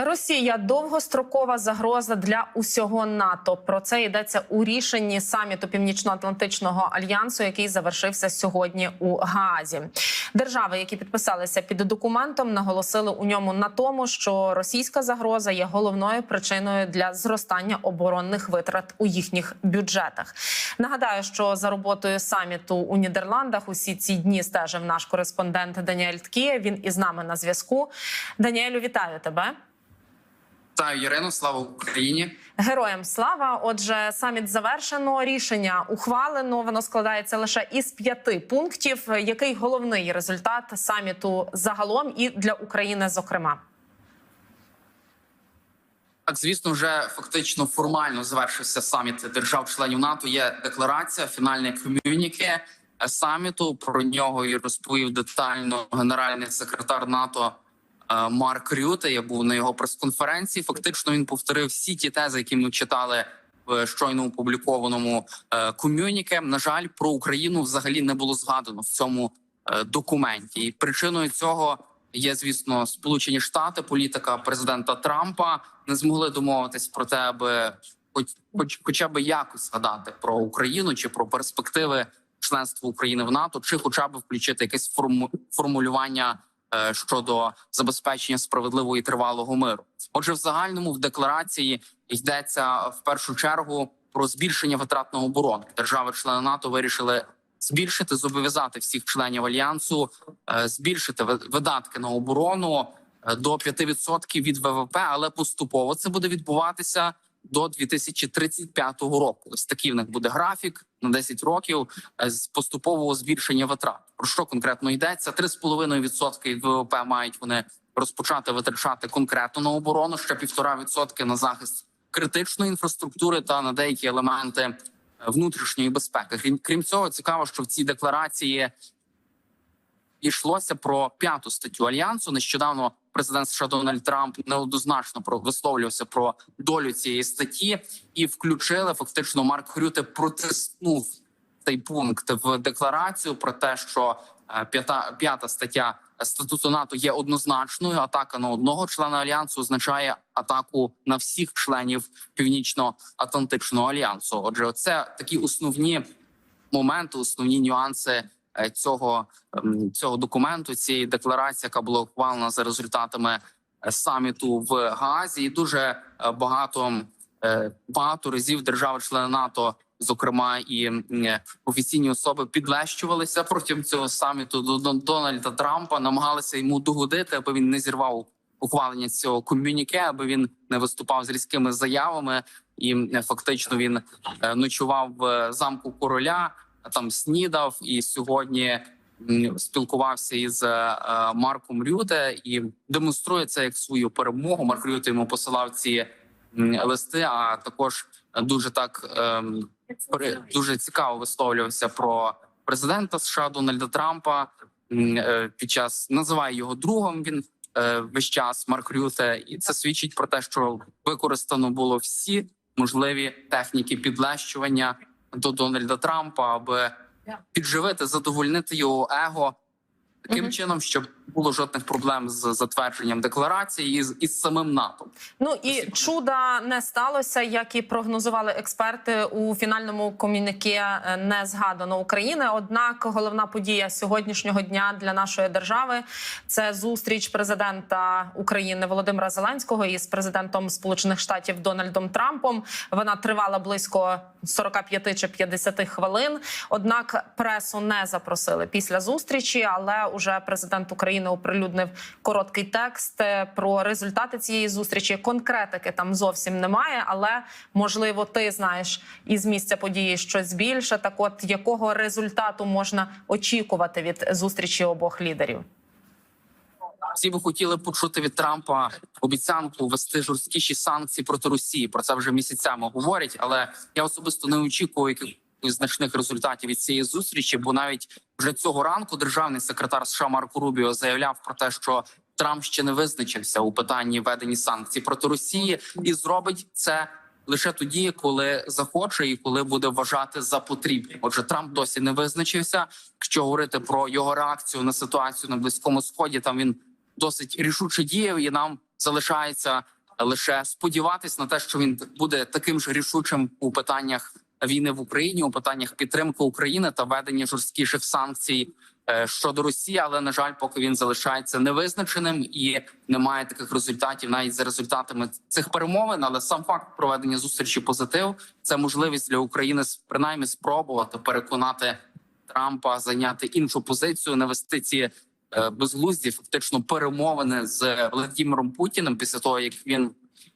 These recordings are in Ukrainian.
Росія довгострокова загроза для усього НАТО. Про це йдеться у рішенні саміту Північно-Атлантичного альянсу, який завершився сьогодні у Гаазі. Держави, які підписалися під документом, наголосили у ньому на тому, що російська загроза є головною причиною для зростання оборонних витрат у їхніх бюджетах. Нагадаю, що за роботою саміту у Нідерландах усі ці дні стежив наш кореспондент Даніель Ткіє. Він із нами на зв'язку. Даніелю, вітаю тебе. Вітаю, Ірино, слава Україні. Героям слава. Отже, саміт завершено. Рішення ухвалено. Воно складається лише із п'яти пунктів. Який головний результат саміту загалом і для України, зокрема? Так, звісно, вже фактично формально завершився саміт держав-членів НАТО. Є декларація, фінальне ком'юніке саміту. Про нього і розповів детально генеральний секретар НАТО Марк Рюте. Я був на його прес-конференції. Фактично він повторив всі ті тези, які ми читали в щойно опублікованому е, ком'юніке. На жаль, про Україну взагалі не було згадано в цьому е, документі. І причиною цього є, звісно, Сполучені Штати, політика президента Трампа не змогли домовитись про те, аби хоч, хоч хоча б якось згадати про Україну чи про перспективи членства України в НАТО, чи хоча б включити якесь форму, формулювання е, щодо забезпечення справедливого і тривалого миру. Отже, в загальному в декларації йдеться в першу чергу про збільшення витрат на оборону. Держави-члени НАТО вирішили збільшити, зобов'язати всіх членів альянсу, е, збільшити ви- видатки на оборону е, до 5% від ВВП, але поступово це буде відбуватися до 2035 року. Ось такий в них буде графік на 10 років е, з поступового збільшення витрат. Про що конкретно йдеться? 3,5% від ВВП мають вони розпочати витрачати конкретно на оборону, ще 1,5% на захист критичної інфраструктури та на деякі елементи е, внутрішньої безпеки. Крім цього, цікаво, що в цій декларації йшлося про п'яту статтю альянсу. Нещодавно президент США Дональд Трамп неоднозначно висловлювався про долю цієї статті, і включили фактично Марк Рюте протиснув цей пункт в декларацію про те, що е, п'ята п'ята стаття статуту НАТО є однозначною. Атака на одного члена альянсу означає атаку на всіх членів північно-атлантичного альянсу. Отже, це такі основні моменти, основні нюанси цього, ем, цього документу, цієї декларації, яка була ухвалена за результатами е, саміту в Гаазі, і дуже е, багато е, багато разів держави-члени НАТО, зокрема і е, офіційні особи, підлещувалися протягом цього саміту до Дон- Дональда Трампа, намагалися йому догодити, аби він не зірвав ухвалення цього ком'юніке, аби він не виступав з різкими заявами, і фактично він е, ночував в замку короля, там снідав і сьогодні спілкувався із е, е, Марком Рюте і демонструє це як свою перемогу. Марк Рюте йому посилав ці листи. А також дуже так ем, дуже цікаво висловлювався про президента США Дональда Трампа. е, Під час називає його другом. Він весь час Марк Рюте, і це свідчить про те, що використано було всі можливі техніки підлещування до Дональда Трампа, аби підживити, задовольнити його его таким Мгм. чином, щоб не було жодних проблем з затвердженням декларації і з із самим НАТО. Ну і чуда не сталося, як і прогнозували експерти у фінальному комюніке. е, Не згадано України. Однак головна подія сьогоднішнього дня для нашої держави це зустріч президента України Володимира Зеленського із президентом Сполучених Штатів Дональдом Трампом. Вона тривала близько 45 чи 50 хвилин. Однак пресу не запросили після зустрічі, але уже президент України оприлюднив короткий текст е, про результати цієї зустрічі. Конкретики там зовсім немає, але можливо, ти знаєш із місця події щось більше. Так, от якого результату можна очікувати від зустрічі обох лідерів? Всі би хотіли почути від Трампа обіцянку ввести жорсткіші санкції проти Росії. Про це вже місяцями говорять. Але я особисто не очікую якихось значних результатів від цієї зустрічі, бо навіть вже цього ранку державний секретар США Марко Рубіо заявляв про те, що Трамп ще не визначився у питанні введення санкцій проти Росії, і зробить це лише тоді, коли захоче і коли буде вважати за потрібне. Отже, Трамп досі не визначився. Якщо говорити про його реакцію на ситуацію на близькому сході, там він досить рішуче діяв, і нам залишається лише сподіватись на те, що він буде таким ж рішучим у питаннях війни в Україні, у питаннях підтримки України та ведення жорсткіших санкцій е, щодо Росії. Але на жаль, поки він залишається невизначеним і немає таких результатів, навіть за результатами цих перемовин. Але сам факт проведення зустрічі позитив це можливість для України принаймні спробувати переконати Трампа зайняти іншу позицію, не вести ці е, безглузді фактично перемовини з Володимиром Путіним після того, як він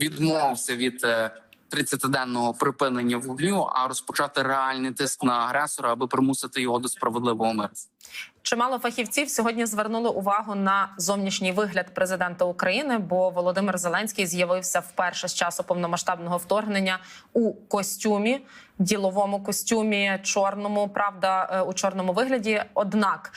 відмовився від е, 30-денного припинення вогню, а розпочати реальний тиск на агресора, аби примусити його до справедливого миру. Чимало фахівців сьогодні звернули увагу на зовнішній вигляд президента України, бо Володимир Зеленський з'явився вперше з часу повномасштабного вторгнення у костюмі, діловому костюмі, чорному, правда, е, у чорному вигляді. Однак.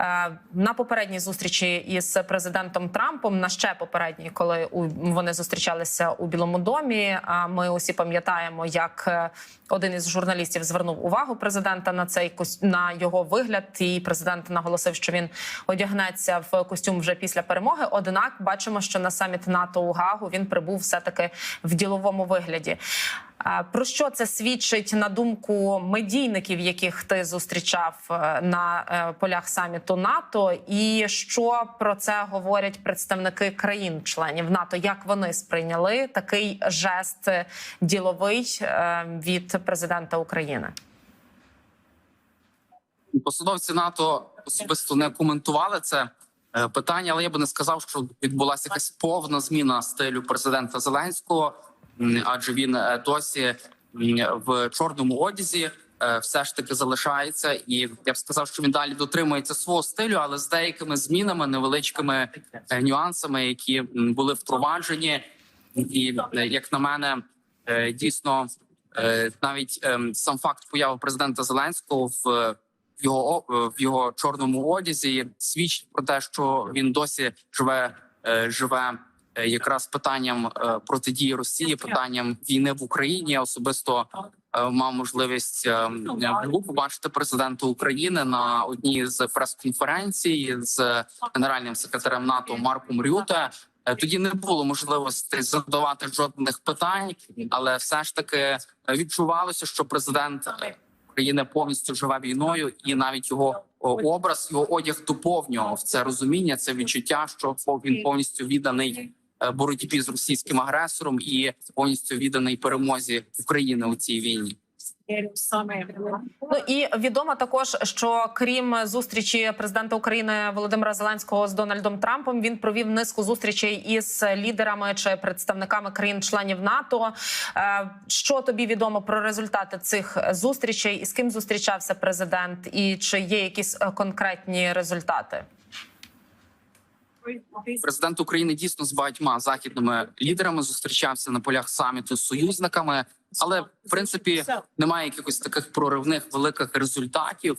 Е, На попередній зустрічі із президентом Трампом, на ще попередній, коли вони зустрічалися у Білому домі. А ми усі пам'ятаємо, як е, один із журналістів звернув увагу президента на цей на його вигляд. І президент наголосив, що він одягнеться в костюм вже після перемоги. Однак бачимо, що на саміт НАТО у Гагу він прибув все таки в діловому вигляді. Про що це свідчить на думку медійників, яких ти зустрічав е, на е, полях саміту НАТО, і що про це говорять представники країн-членів НАТО? Як вони сприйняли такий жест діловий е, від президента України? Посадовці НАТО особисто не коментували це питання, але я би не сказав, що відбулася якась повна зміна стилю президента Зеленського, адже він е, досі в чорному одязі е, все ж таки залишається, і я б сказав, що він далі дотримується свого стилю, але з деякими змінами, невеличкими е, нюансами, які були впроваджені, і як на мене, дійсно. Навіть ем, сам факт появи президента Зеленського в його в його чорному одязі свідчить про те, що він досі живе живе якраз питанням е, протидії Росії, питанням війни в Україні. Я особисто е, мав можливість е, побачити президента України на одній з прес-конференцій з генеральним секретарем НАТО Марком Рюте. Е, Тоді не було можливості задавати жодних питань, але все ж таки відчувалося, що президент України повністю живе війною, і навіть його образ, його одяг доповнював це розуміння, це відчуття, що він повністю відданий е, боротьбі з російським агресором і повністю відданий перемозі України у цій війні. Ну і відомо також, що крім зустрічі президента України Володимира Зеленського з Дональдом Трампом, він провів низку зустрічей із лідерами чи представниками країн-членів НАТО. Е, Що тобі відомо про результати цих зустрічей? І з ким зустрічався президент? І чи є якісь е, конкретні результати? Президент України дійсно з багатьма західними лідерами зустрічався на полях саміту з союзниками, але в принципі немає якихось таких проривних великих результатів.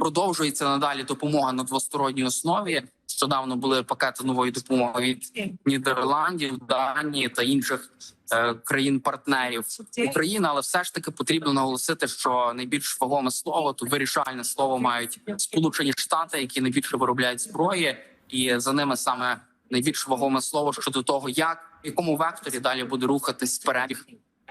Продовжується надалі допомога на двосторонній основі. Щодавно були пакети нової допомоги від Нідерландів, Данії та інших е, країн-партнерів України. Але все ж таки потрібно наголосити, що найбільш вагоме слово тут вирішальне слово мають Сполучені Штати, які найбільше виробляють зброї, і за ними саме найбільш вагоме слово щодо того, як в якому векторі далі буде рухатись перебіг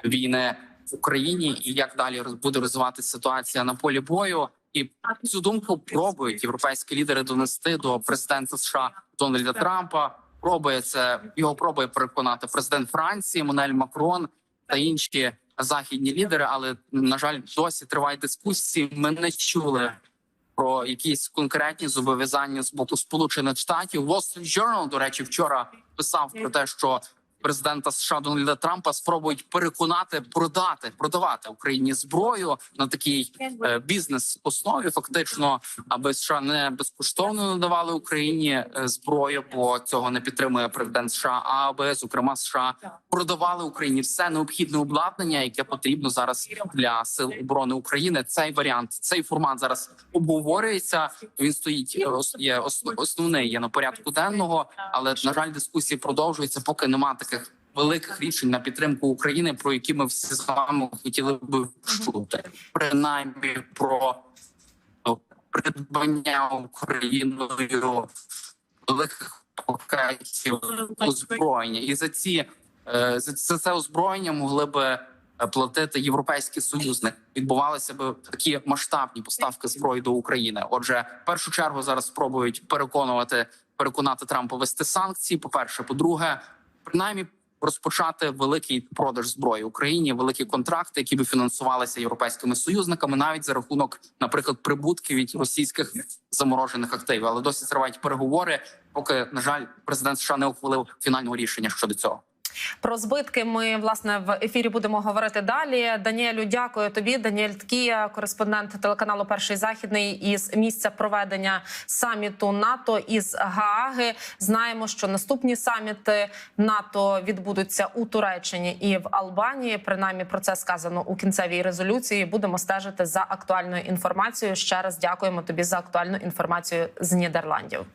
війни в Україні, і як далі буде розвиватися ситуація на полі бою. І цю думку пробують європейські лідери донести до президента США Дональда Трампа. Пробує це його пробує переконати президент Франції Монель Макрон та інші західні лідери. Але на жаль, досі тривають дискусії. Ми не чули про якісь конкретні зобов'язання з боку Сполучених Штатів. Wall Street Journal, до речі, вчора писав про те, що президента США Дональда Трампа спробують переконати продати продавати Україні зброю на такій е, бізнес основі, фактично, аби США не безкоштовно надавали Україні е, зброю, бо цього не підтримує президент США. А аби зокрема США продавали Україні все необхідне обладнання, яке потрібно зараз для сил оборони України. Цей варіант, цей формат зараз обговорюється. Він стоїть е, є основний є на порядку денного, але на жаль, дискусії продовжуються, поки нема таких великих рішень на підтримку України, про які ми всі з вами хотіли би чути, принаймні про придбання Україною великих пакетів озброєння, і за ці е, за це озброєння могли би е, платити європейські союзники. Відбувалися б такі масштабні поставки зброї до України. Отже, в першу чергу зараз спробують переконувати переконати Трампа вести санкції. По перше, по-друге, принаймні розпочати великий продаж зброї Україні, великі контракти, які би фінансувалися європейськими союзниками, навіть за рахунок, наприклад, прибутків від російських заморожених активів. Але досі тривають переговори, поки на жаль, президент США не ухвалив фінального рішення щодо цього. Про збитки ми власне в ефірі будемо говорити далі. Даніелю, дякую тобі. Даніель Ткія, кореспондент телеканалу Перший західний із місця проведення саміту НАТО із Гааги. Знаємо, що наступні саміти НАТО відбудуться у Туреччині і в Албанії. Принаймні про це сказано у кінцевій резолюції. Будемо стежити за актуальною інформацією. Ще раз дякуємо тобі за актуальну інформацію з Нідерландів.